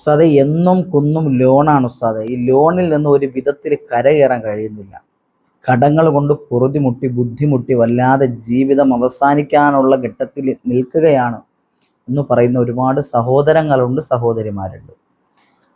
ഉസ്താദെ എന്നും കുന്നും ലോണാണ് ഉസ്താദെ. ഈ ലോണിൽ നിന്ന് ഒരു വിധത്തിൽ കരകയറാൻ കഴിയുന്നില്ല. കടങ്ങൾ കൊണ്ട് പൊറുതിമുട്ടി ബുദ്ധിമുട്ടി വല്ലാതെ ജീവിതം അവസാനിക്കാനുള്ള ഘട്ടത്തിൽ നിൽക്കുകയാണ് എന്ന് പറയുന്ന ഒരുപാട് സഹോദരങ്ങളുണ്ട് സഹോദരിമാരുണ്ട്.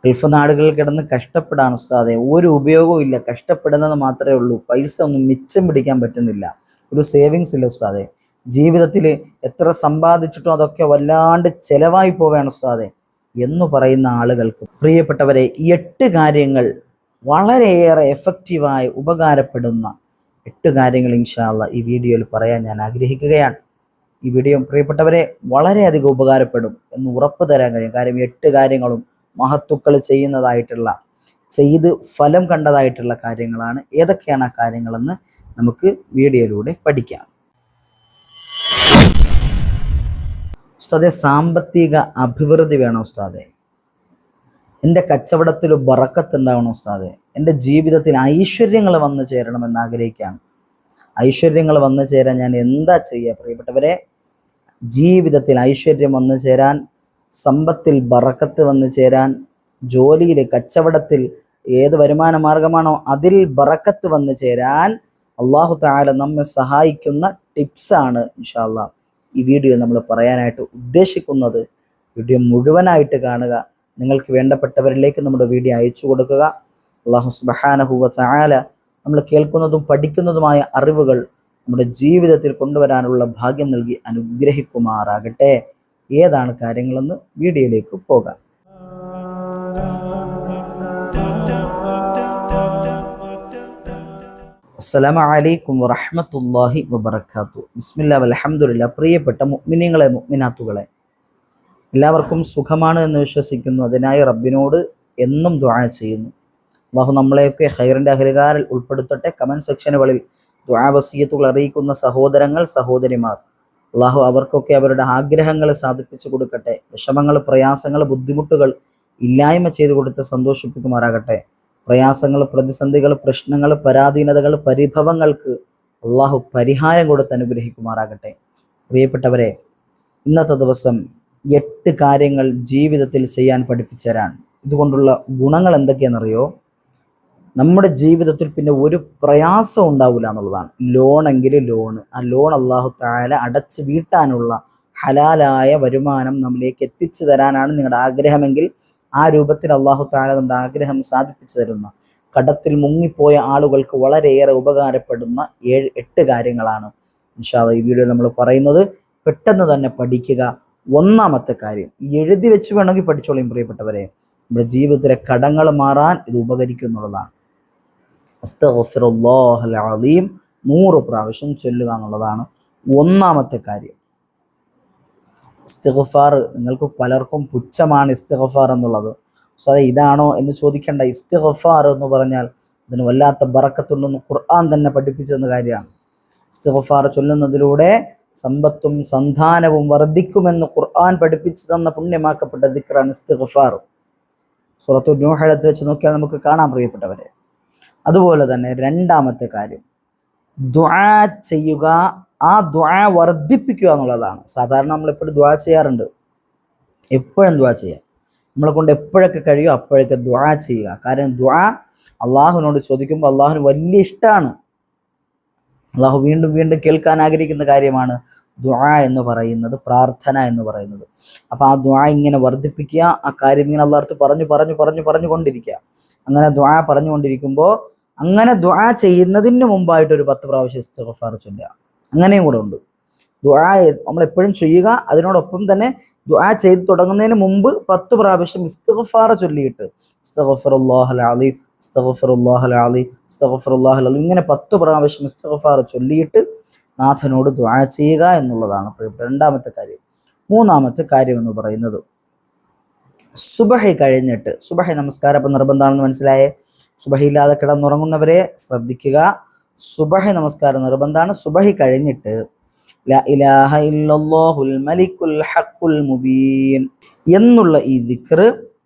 ഗൾഫ് നാടുകളിൽ കിടന്ന് കഷ്ടപ്പെടാണ് ഉസ്താദെ. ഒരു ഉപയോഗവും ഇല്ല. കഷ്ടപ്പെടുന്നത് മാത്രമേ ഉള്ളൂ. പൈസ ഒന്നും മിച്ചം പിടിക്കാൻ പറ്റുന്നില്ല. ഒരു സേവിങ്സ് ഇല്ല ഉസ്താദെ. ജീവിതത്തിൽ എത്ര സമ്പാദിച്ചിട്ടും അതൊക്കെ വല്ലാണ്ട് ചെലവായി പോവുകയാണ് ഉസ്താദെ. എന്ന് പറയുന്ന ആളുകൾക്ക് പ്രിയപ്പെട്ടവരെ എട്ട് കാര്യങ്ങൾ വളരെയേറെ എഫക്റ്റീവായി ഉപകാരപ്പെടുന്ന എട്ട് കാര്യങ്ങൾ ഇൻഷാല്ല ഈ വീഡിയോയിൽ പറയാൻ ഞാൻ ആഗ്രഹിക്കുകയാണ്. ഈ വീഡിയോ പ്രിയപ്പെട്ടവരെ വളരെയധികം ഉപകാരപ്പെടും എന്ന് ഉറപ്പ് തരാൻ കഴിയും. കാര്യം എട്ട് കാര്യങ്ങളും മഹത്തുക്കൾ ചെയ്യുന്നതായിട്ടുള്ള ചെയ്ത് ഫലം കണ്ടതായിട്ടുള്ള കാര്യങ്ങളാണ്. ഏതൊക്കെയാണ് ആ കാര്യങ്ങളെന്ന് നമുക്ക് വീഡിയോയിലൂടെ പഠിക്കാം. ഉസ്താദെ സാമ്പത്തിക അഭിവൃദ്ധി വേണം ഉസ്താദെ. എന്റെ കച്ചവടത്തിൽ ബറക്കത്ത് ഉണ്ടാവണം ഉസ്താദെ. എന്റെ ജീവിതത്തിൽ ഐശ്വര്യങ്ങൾ വന്നു ചേരണമെന്ന് ആഗ്രഹിക്കുകയാണ്. ഐശ്വര്യങ്ങൾ വന്നു ചേരാൻ ഞാൻ എന്താ ചെയ്യുക? പ്രിയപ്പെട്ടവരെ ജീവിതത്തിൽ ഐശ്വര്യം വന്നു ചേരാൻ സമ്പത്തിൽ ബറക്കത്ത് വന്നു ചേരാൻ ജോലിയിൽ കച്ചവടത്തിൽ ഏത് വരുമാന മാർഗമാണോ അതിൽ ബറക്കത്ത് വന്നു ചേരാൻ അള്ളാഹു താല നമ്മെ സഹായിക്കുന്ന ടിപ്സാണ് ഇൻഷാല്ല ഈ വീഡിയോ നമ്മൾ പറയാനായിട്ട് ഉദ്ദേശിക്കുന്നത് വീഡിയോ മുഴുവനായിട്ട് കാണുക. നിങ്ങൾക്ക് വേണ്ടപ്പെട്ടവരിലേക്ക് നമ്മുടെ വീഡിയോ അയച്ചു കൊടുക്കുക. അള്ളാഹു സുബഹാനഹുവ ചായാല നമ്മൾ കേൾക്കുന്നതും പഠിക്കുന്നതുമായ അറിവുകൾ നമ്മുടെ ജീവിതത്തിൽ കൊണ്ടുവരാനുള്ള ഭാഗ്യം നൽകി അനുഗ്രഹിക്കുമാറാകട്ടെ. ഏതാണ് കാര്യങ്ങളെന്ന് വീഡിയോയിലേക്ക് പോകാം. അസ്സലാമു അലൈക്കും വറഹമത്തല്ലാഹി വബർക്കാത്തു ബിസ്മില്ലാ അലഹമുല്ല പ്രിയപ്പെട്ട മുഅ്മിനീങ്ങളെ മുഗ്മിനാത്തുകളെ എല്ലാവർക്കും സുഖമാണ് എന്ന് വിശ്വസിക്കുന്നു. അതിനായി റബ്ബിനോട് എന്നും ദുആ ചെയ്യുന്നു. അള്ളാഹു നമ്മളെയൊക്കെ ഹൈറിന്റെ അഹലുകാരിൽ ഉൾപ്പെടുത്തട്ടെ. കമന്റ് സെക്ഷനുകളിൽ ദുആ വസീയത്തുകൾ അറിയിക്കുന്ന സഹോദരങ്ങൾ സഹോദരിമാർ. അള്ളാഹു അവർക്കൊക്കെ അവരുടെ ആഗ്രഹങ്ങൾ സാധിപ്പിച്ചു കൊടുക്കട്ടെ. വിഷമങ്ങൾ പ്രയാസങ്ങൾ ബുദ്ധിമുട്ടുകൾ ഇല്ലായ്മ ചെയ്തു കൊടുത്ത് സന്തോഷിപ്പിക്കുമാറാകട്ടെ. പ്രയാസങ്ങൾ പ്രതിസന്ധികൾ പ്രശ്നങ്ങൾ പരാധീനതകൾ പരിഭവങ്ങൾക്ക് അള്ളാഹു പരിഹാരം കൊടുത്ത് അനുഗ്രഹിക്കുമാറാകട്ടെ. പ്രിയപ്പെട്ടവരെ ഇന്നത്തെ ദിവസം എട്ട് കാര്യങ്ങൾ ജീവിതത്തിൽ ചെയ്യാൻ പഠിപ്പിച്ചവരാണ്. ഇതുകൊണ്ടുള്ള ഗുണങ്ങൾ എന്തൊക്കെയാണെന്നറിയോ? നമ്മുടെ ജീവിതത്തിൽ പിന്നെ ഒരു പ്രയാസം ഉണ്ടാവില്ല എന്നുള്ളതാണ്. ലോണെങ്കിൽ ലോണ് ആ ലോൺ അള്ളാഹു താല അടച്ച് വീട്ടാനുള്ള ഹലാലായ വരുമാനം നമ്മിലേക്ക് എത്തിച്ചു തരാനാണ് നിങ്ങളുടെ ആഗ്രഹമെങ്കിൽ ആ രൂപത്തിൽ അള്ളാഹു താല നമ്മുടെ ആഗ്രഹം സാധിപ്പിച്ചു തരുന്ന കടത്തിൽ മുങ്ങിപ്പോയ ആളുകൾക്ക് വളരെയേറെ ഉപകാരപ്പെടുന്ന ഏഴ് എട്ട് കാര്യങ്ങളാണ് ഇൻഷാല്ല ഈ വീഡിയോ നമ്മൾ പറയുന്നത്. പെട്ടെന്ന് തന്നെ പഠിക്കുക. ഒന്നാമത്തെ കാര്യം എഴുതി വെച്ച് വേണമെങ്കിൽ പഠിച്ചോളിയും പ്രിയപ്പെട്ടവരെ. നമ്മുടെ ജീവിതത്തിലെ കടങ്ങൾ മാറാൻ ഇത് ഉപകരിക്കും എന്നുള്ളതാണ് അസ്തഗ്ഫിറുല്ലാഹൽ അലീം നൂറ് പ്രാവശ്യം ചൊല്ലുക എന്നുള്ളതാണ് ഒന്നാമത്തെ കാര്യം. ഇസ്തിഗ്ഫാർ നിങ്ങൾക്ക് പലർക്കും പുച്ഛമാണ് ഇസ്തിഗ്ഫാർ എന്നുള്ളത്. സോ അത് ഇതാണോ എന്ന് ചോദിക്കേണ്ട ഇസ്തിഗ്ഫാർ എന്ന് പറഞ്ഞാൽ അതിന് വല്ലാത്ത ബറക്കത്തുണ്ടെന്ന് ഖുർആൻ തന്നെ പഠിപ്പിച്ചെന്ന കാര്യമാണ്. ഇസ്തിഗ്ഫാർ ചൊല്ലുന്നതിലൂടെ സമ്പത്തും സന്താനവും വർദ്ധിക്കുമെന്ന് ഖുർആൻ പഠിപ്പിച്ചു തന്ന പുണ്യമാക്കപ്പെട്ട ദിക്റാണ് ഇസ്തിഗ്ഫാർ. സുറത്തു ന്യൂഹഴത്ത് വെച്ച് നോക്കിയാൽ നമുക്ക് കാണാൻ പ്രിയപ്പെട്ടവരെ. അതുപോലെ തന്നെ രണ്ടാമത്തെ കാര്യം. ദുആ ചെയ്യുക ആ ദ്വാ വർദ്ധിപ്പിക്കുക എന്നുള്ളതാണ്. സാധാരണ നമ്മളെപ്പോഴും ദ്വാ ചെയ്യാറുണ്ട്. എപ്പോഴും ദ്വാ ചെയ്യുക നമ്മളെ കൊണ്ട് എപ്പോഴൊക്കെ കഴിയുമോ അപ്പോഴൊക്കെ ദ്വാ ചെയ്യുക. കാരണം ദ്വാ അള്ളാഹുവിനോട് ചോദിക്കുമ്പോൾ അള്ളാഹുവിന് വലിയ ഇഷ്ടമാണ്. അള്ളാഹു വീണ്ടും വീണ്ടും കേൾക്കാൻ ആഗ്രഹിക്കുന്ന കാര്യമാണ് ദ്വാ എന്ന് പറയുന്നത് പ്രാർത്ഥന എന്ന് പറയുന്നത്. അപ്പൊ ആ ദ്വാ ഇങ്ങനെ വർദ്ധിപ്പിക്കുക ആ കാര്യം ഇങ്ങനെ അള്ളാഹത്ത് പറഞ്ഞു പറഞ്ഞു പറഞ്ഞു പറഞ്ഞു കൊണ്ടിരിക്കുക. അങ്ങനെ ദ്വാ പറഞ്ഞുകൊണ്ടിരിക്കുമ്പോൾ അങ്ങനെ ദ്വാ ചെയ്യുന്നതിന് മുമ്പായിട്ട് ഒരു പത്ത് പ്രാവശ്യം ഇസ്തഫാർ ചൊല്ലുക. അങ്ങനെയും കൂടെ ഉണ്ട്. ദുആ നമ്മൾ എപ്പോഴും ചെയ്യുക അതിനോടൊപ്പം തന്നെ ദുആ ചെയ്ത് തുടങ്ങുന്നതിന് മുമ്പ് പത്ത് പ്രാവശ്യം ഇസ്തിഗ്ഫാർ ചൊല്ലിയിട്ട് ഇങ്ങനെ പത്ത് പ്രാവശ്യം ഇസ്തഗ്ഫാർ ചൊല്ലിയിട്ട് നാഥനോട് ദുആ ചെയ്യുക എന്നുള്ളതാണ് രണ്ടാമത്തെ കാര്യം. മൂന്നാമത്തെ കാര്യം എന്ന് പറയുന്നത് സുബഹി കഴിഞ്ഞിട്ട് സുബഹി നമസ്കാരം അപ്പം നിർബന്ധമാണെന്ന് മനസ്സിലായേ? സുബഹി ഇല്ലാതെ കിടന്നുറങ്ങുന്നവരെ ശ്രദ്ധിക്കുക സുബഹി നമസ്കാരം നിർബന്ധമാണ് സുബഹി കഴിഞ്ഞിട്ട് ഇലാഹ ഇല്ലല്ലാഹുൽ മുബീൻ എന്നുള്ള ഈ ദിക്ർ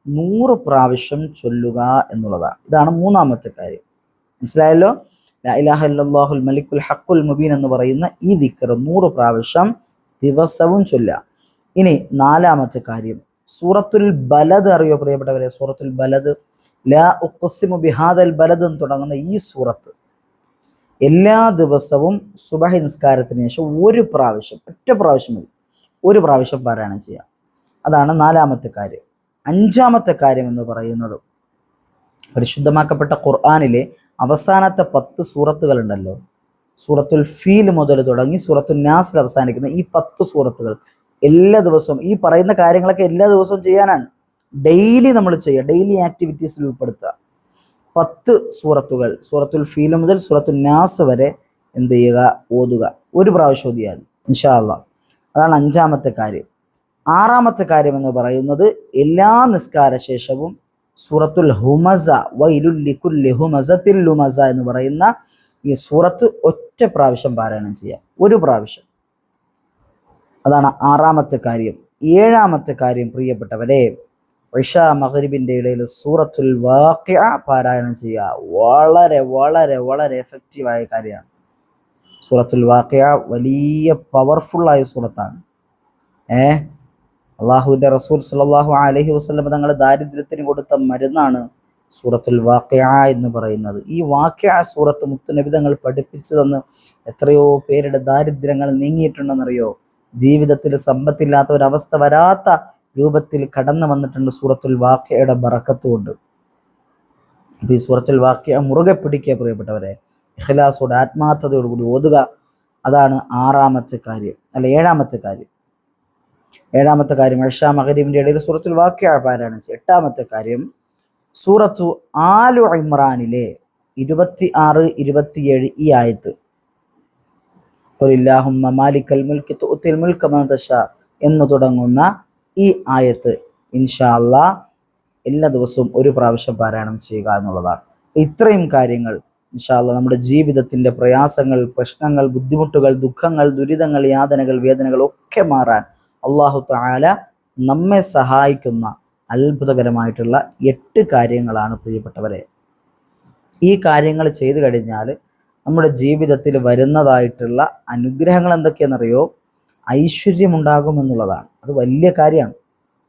നൂറ് പ്രാവശ്യം ചൊല്ലുക എന്നുള്ളതാണ്. ഇതാണ് മൂന്നാമത്തെ കാര്യം. മനസ്സിലായല്ലോ? ഇലാഹ ഇല്ലല്ലാഹുൽ മലിക്കുൽ ഹക്കുൽ മുബീൻ എന്ന് പറയുന്ന ഈ ദിക്റ് നൂറ് പ്രാവശ്യം ദിവസവും ചൊല്ലുക. ഇനി നാലാമത്തെ കാര്യം. സൂറത്തുൽ ബലദ് അറിയോ പ്രിയപ്പെട്ടവരെ? സൂറത്തുൽ ബലദ്. ലാ ഉഖ്സിമു ബിഹാദൽ ബലദ് എന്ന് തുടങ്ങുന്ന ഈ സൂറത്ത്. എല്ലാ ദിവസവും സുബഹി നിസ്കാരത്തിന് ശേഷം ഒരു പ്രാവശ്യം ഒറ്റ പ്രാവശ്യം മതി. ഒരു പ്രാവശ്യം പാരായണം ചെയ്യാം അതാണ് നാലാമത്തെ കാര്യം. അഞ്ചാമത്തെ കാര്യം എന്ന് പറയുന്നത് പരിശുദ്ധമാക്കപ്പെട്ട ഖുർആാനിലെ അവസാനത്തെ പത്ത് സൂറത്തുകൾ ഉണ്ടല്ലോ സൂറത്തുൽ ഫീൽ മുതൽ തുടങ്ങി സൂറത്തുൽ നാസിൽ അവസാനിക്കുന്ന ഈ പത്ത് സൂറത്തുകൾ എല്ലാ ദിവസവും ഈ പറയുന്ന കാര്യങ്ങളൊക്കെ എല്ലാ ദിവസവും ചെയ്യാനാണ്. ഡെയിലി നമ്മൾ ചെയ്യുക ഡെയിലി ആക്ടിവിറ്റീസിൽ ഉൾപ്പെടുത്തുക. പത്ത് സൂറത്തുകൾ സൂറത്തുൽ ഫീല മുതൽ സൂറത്തുൽ നാസ് വരെ എന്ത് ചെയ്യുക? ഓതുക. ഒരു പ്രാവശ്യം ഓതിയാൽ മതി ഇൻഷാല്ല അതാണ് അഞ്ചാമത്തെ കാര്യം. ആറാമത്തെ കാര്യം എന്ന് പറയുന്നത് എല്ലാ നിസ്കാര ശേഷവും സൂറത്തുൽ ഹുമസ വൈലുല്ലിക്കുല്ലി ഹുമസത്തിൽ എന്ന് പറയുന്ന ഈ സൂറത്ത് ഒറ്റ പ്രാവശ്യം പാരായണം ചെയ്യുക. ഒരു പ്രാവശ്യം. അതാണ് ആറാമത്തെ കാര്യം. ഏഴാമത്തെ കാര്യം പ്രിയപ്പെട്ടവരെ ഇഷ മഹരിബിന്റെ ഇടയിൽ സൂറത്തുൽ വാക്യ പാരായണം ചെയ്യുക. വളരെ വളരെ വളരെ എഫക്റ്റീവായ കാര്യമാണ്. സൂറത്തുൽ വാക്യ വലിയ പവർഫുള്ളായ സൂറത്താണ്. ഏ? അള്ളാഹുവിന്റെ റസൂൽ സല്ലല്ലാഹു അലഹി വസല്ലം തങ്ങൾ ദാരിദ്ര്യത്തിന് കൊടുത്ത മരുന്നാണ് സൂറത്തുൽ വാക്യ എന്ന് പറയുന്നത്. ഈ വാക്യ സൂറത്ത് മുത്തുനബി തങ്ങൾ പഠിപ്പിച്ചു തന്ന് എത്രയോ പേരുടെ ദാരിദ്ര്യങ്ങൾ നീങ്ങിയിട്ടുണ്ടെന്നറിയോ? ജീവിതത്തിൽ സമ്പത്തില്ലാത്ത ഒരവസ്ഥ വരാത്ത രൂപത്തിൽ കടന്നു വന്നിട്ടുണ്ട് സൂറത്തുൽ വാക്യയുടെ ബറക്കത്തുകൊണ്ട്. അപ്പൊ ഈ സൂറത്തുൽ വാക്യ മുറുകെ പിടിക്കുക പ്രിയപ്പെട്ടവരെ ഇഖ്ലാസോടെ ആത്മാർത്ഥതയോടുകൂടി ഓതുക. അതാണ് ആറാമത്തെ കാര്യം അല്ല ഏഴാമത്തെ കാര്യം. ഏഴാമത്തെ കാര്യം അഷാ മഹരീബിന്റെ ഇടയിൽ സൂറത്തുൽ വാക്യ പാരായണം ചെയ്യുക. എട്ടാമത്തെ കാര്യം സൂറത്തു ആലു ഇമ്രാനിലെ ഇരുപത്തി ആറ് ഇരുപത്തിയേഴ് ഈ ആയത്ത്. ഖുലില്ലാഹുമ്മ മാലിക്കൽ മുൽക്കി തുഅത്തിൽ മുൽക മൻ എന്ന് തുടങ്ങുന്ന ഈ ആയത്ത് ഇൻഷാല്ല എല്ലാ ദിവസവും ഒരു പ്രാവശ്യം പാരായണം ചെയ്യുക എന്നുള്ളതാണ്. ഇത്രയും കാര്യങ്ങൾ ഇൻഷാല്ല നമ്മുടെ ജീവിതത്തിന്റെ പ്രയാസങ്ങൾ പ്രശ്നങ്ങൾ ബുദ്ധിമുട്ടുകൾ ദുഃഖങ്ങൾ ദുരിതങ്ങൾ യാതനകൾ വേദനകൾ ഒക്കെ മാറാൻ അള്ളാഹു താല നമ്മെ സഹായിക്കുന്ന അത്ഭുതകരമായിട്ടുള്ള എട്ട് കാര്യങ്ങളാണ് പ്രിയപ്പെട്ടവരെ. ഈ കാര്യങ്ങൾ ചെയ്തു കഴിഞ്ഞാൽ നമ്മുടെ ജീവിതത്തിൽ വരുന്നതായിട്ടുള്ള അനുഗ്രഹങ്ങൾ എന്തൊക്കെയാണെന്നറിയോ? ഐശ്വര്യമുണ്ടാകും എന്നുള്ളതാണ് അത് വലിയ കാര്യമാണ്.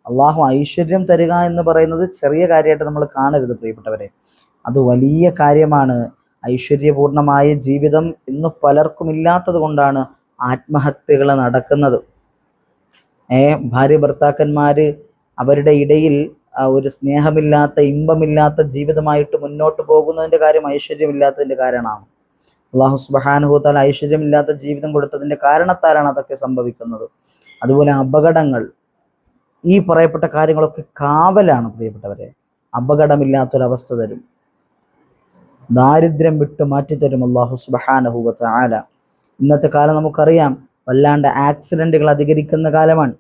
അള്ളാഹു ഐശ്വര്യം തരിക എന്ന് പറയുന്നത് ചെറിയ കാര്യമായിട്ട് നമ്മൾ കാണരുത് പ്രിയപ്പെട്ടവരെ. അത് വലിയ കാര്യമാണ്. ഐശ്വര്യപൂർണമായ ജീവിതം ഇന്ന് പലർക്കും ഇല്ലാത്തത് കൊണ്ടാണ് ആത്മഹത്യകൾ നടക്കുന്നത്. ഏ ഭാര്യ ഭർത്താക്കന്മാര് അവരുടെ ഇടയിൽ ഒരു സ്നേഹമില്ലാത്ത ഇമ്പമില്ലാത്ത ജീവിതമായിട്ട് മുന്നോട്ട് പോകുന്നതിന്റെ കാര്യം ഐശ്വര്യമില്ലാത്തതിന്റെ കാരണമാണ്. അള്ളാഹു സുബഹാനുഭൂത്താൽ ഐശ്വര്യമില്ലാത്ത ജീവിതം കൊടുത്തതിന്റെ കാരണത്താലാണ് അതൊക്കെ സംഭവിക്കുന്നത്. അതുപോലെ അപകടങ്ങൾ ഈ പറയപ്പെട്ട കാര്യങ്ങളൊക്കെ കാവലാണ് പ്രിയപ്പെട്ടവരെ. അപകടമില്ലാത്തൊരവസ്ഥ തരും. ദാരിദ്ര്യം വിട്ട് മാറ്റിത്തരും അള്ളാഹു സുബഹാനഹുവത്ത് ആല ഇന്നത്തെ കാലം നമുക്കറിയാം വല്ലാണ്ട് ആക്സിഡന്റുകൾ അധികരിക്കുന്ന കാലമാണ്.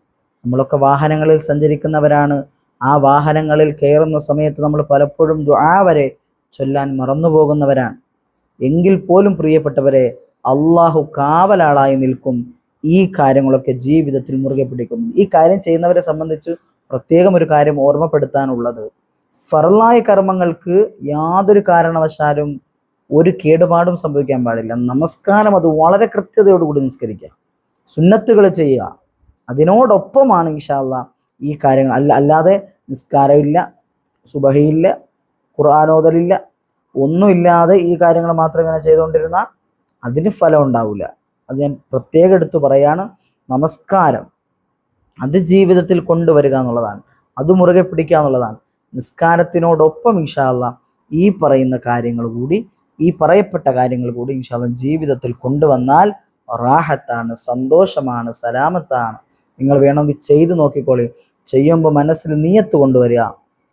നമ്മളൊക്കെ വാഹനങ്ങളിൽ സഞ്ചരിക്കുന്നവരാണ്. ആ വാഹനങ്ങളിൽ കയറുന്ന സമയത്ത് നമ്മൾ പലപ്പോഴും ദുആ വരെ ചൊല്ലാൻ മറന്നുപോകുന്നവരാണ്. എങ്കിൽ പോലും പ്രിയപ്പെട്ടവരെ അള്ളാഹു കാവലാളായി നിൽക്കും. ഈ കാര്യങ്ങളൊക്കെ ജീവിതത്തിൽ മുറുകെ പിടിക്കും. ഈ കാര്യം ചെയ്യുന്നവരെ സംബന്ധിച്ച് പ്രത്യേകം ഒരു കാര്യം ഓർമ്മപ്പെടുത്താനുള്ളത്. ഫറലായ കർമ്മങ്ങൾക്ക് യാതൊരു കാരണവശാലും ഒരു കേടുപാടും സംഭവിക്കാൻ പാടില്ല. നമസ്കാരം അത് വളരെ കൃത്യതയോടുകൂടി നിസ്കരിക്കുക. സുന്നത്തുകൾ ചെയ്യുക. അതിനോടൊപ്പമാണ് ഇൻഷാല്ല ഈ കാര്യങ്ങൾ. അല്ല അല്ലാതെ നിസ്കാരമില്ല സുബഹയില്ല ഖുർആാനോദലില്ല ഒന്നുമില്ലാതെ ഈ കാര്യങ്ങൾ മാത്രം ഇങ്ങനെ ചെയ്തുകൊണ്ടിരുന്ന അതിന് ഫലം ഉണ്ടാവില്ല. അത് ഞാൻ പ്രത്യേകം എടുത്തു പറയാണ്. നമസ്കാരം. അത് ജീവിതത്തിൽ കൊണ്ടുവരിക എന്നുള്ളതാണ്. അത് മുറുകെ പിടിക്കുക എന്നുള്ളതാണ്. നിസ്കാരത്തിനോടൊപ്പം ഇൻഷാല്ല ഈ പറയുന്ന കാര്യങ്ങൾ കൂടി ഈ പറയപ്പെട്ട കാര്യങ്ങൾ കൂടി ഇൻഷാല്ല ജീവിതത്തിൽ കൊണ്ടുവന്നാൽ റാഹത്താണ് സന്തോഷമാണ് സലാമത്താണ്. നിങ്ങൾ വേണമെങ്കിൽ ചെയ്തു നോക്കിക്കോളി. ചെയ്യുമ്പോൾ മനസ്സിൽ നീയത്ത് കൊണ്ടുവരിക.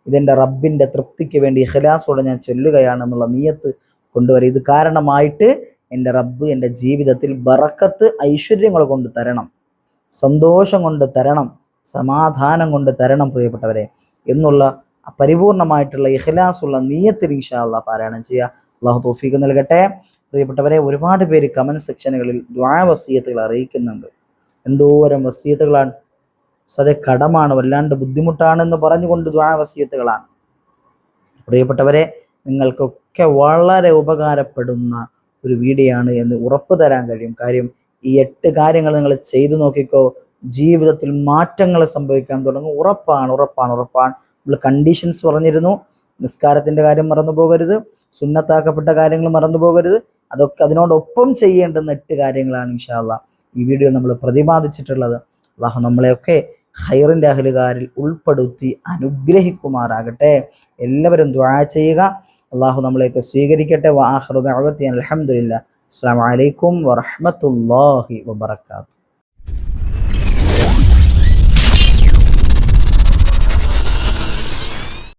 ഇതെന്റെ റബ്ബിന്റെ തൃപ്തിക്ക് വേണ്ടി ഇഖലാസോടെ ഞാൻ ചൊല്ലുകയാണ് എന്നുള്ള നീയത്ത് കൊണ്ടുവരിക ഇത് കാരണമായിട്ട് എന്റെ റബ്ബ് എന്റെ ജീവിതത്തിൽ ബറക്കത്ത് ഐശ്വര്യങ്ങൾ കൊണ്ട് തരണം. സന്തോഷം കൊണ്ട് തരണം. സമാധാനം കൊണ്ട് തരണം പ്രിയപ്പെട്ടവരെ. എന്നുള്ള പരിപൂർണമായിട്ടുള്ള ഇഖലാസുള്ള നീയത്തിൽ ഇൻഷാ അള്ളാഹ് പാരായണം ചെയ്യുക. അള്ളാഹു തോഫീക്ക് നൽകട്ടെ. പ്രിയപ്പെട്ടവരെ ഒരുപാട് പേര് കമന്റ് സെക്ഷനുകളിൽ ദ്വാവസീയത്തുകൾ അറിയിക്കുന്നുണ്ട്. എന്തോരം വസീയത്തുകളാണ്. സതെ കടമാണ് വല്ലാണ്ട് ബുദ്ധിമുട്ടാണ് എന്ന് പറഞ്ഞുകൊണ്ട് ദ്വാവസീയത്തുകളാണ് പ്രിയപ്പെട്ടവരെ നിങ്ങൾക്കൊക്കെ വളരെ ഉപകാരപ്പെടുന്ന ഒരു വീഡിയോയാണ് എന്ന് ഉറപ്പ് തരാൻ കഴിയും. കാര്യം ഈ എട്ട് കാര്യങ്ങൾ നിങ്ങൾ ചെയ്തു നോക്കിക്കോ ജീവിതത്തിൽ മാറ്റങ്ങൾ സംഭവിക്കാൻ തുടങ്ങും. ഉറപ്പാണ് ഉറപ്പാണ് ഉറപ്പാണ്. നമ്മൾ കണ്ടീഷൻസ് പറഞ്ഞിരുന്നു. നിസ്കാരത്തിന്റെ കാര്യം മറന്നു പോകരുത്. സുന്നത്താക്കപ്പെട്ട കാര്യങ്ങൾ മറന്നു പോകരുത്. അതൊക്കെ അതിനോടൊപ്പം ചെയ്യേണ്ടുന്ന എട്ട് കാര്യങ്ങളാണ് ഇൻഷാല്ല ഈ വീഡിയോ നമ്മൾ പ്രതിപാദിച്ചിട്ടുള്ളത്. അള്ളാഹു നമ്മളെയൊക്കെ ഹൈറിന്റെ അഹലുകാരിൽ ഉൾപ്പെടുത്തി അനുഗ്രഹിക്കുമാറാകട്ടെ. എല്ലാവരും ദ്വാ ചെയ്യുക. അള്ളാഹു നമ്മളെയൊക്കെ സ്വീകരിക്കട്ടെ. വാഹൃദ അലഹമുല്ല അസ്സാം വലൈക്കും വറഹമത്തല്ലാഹി വബർക്കാത്തു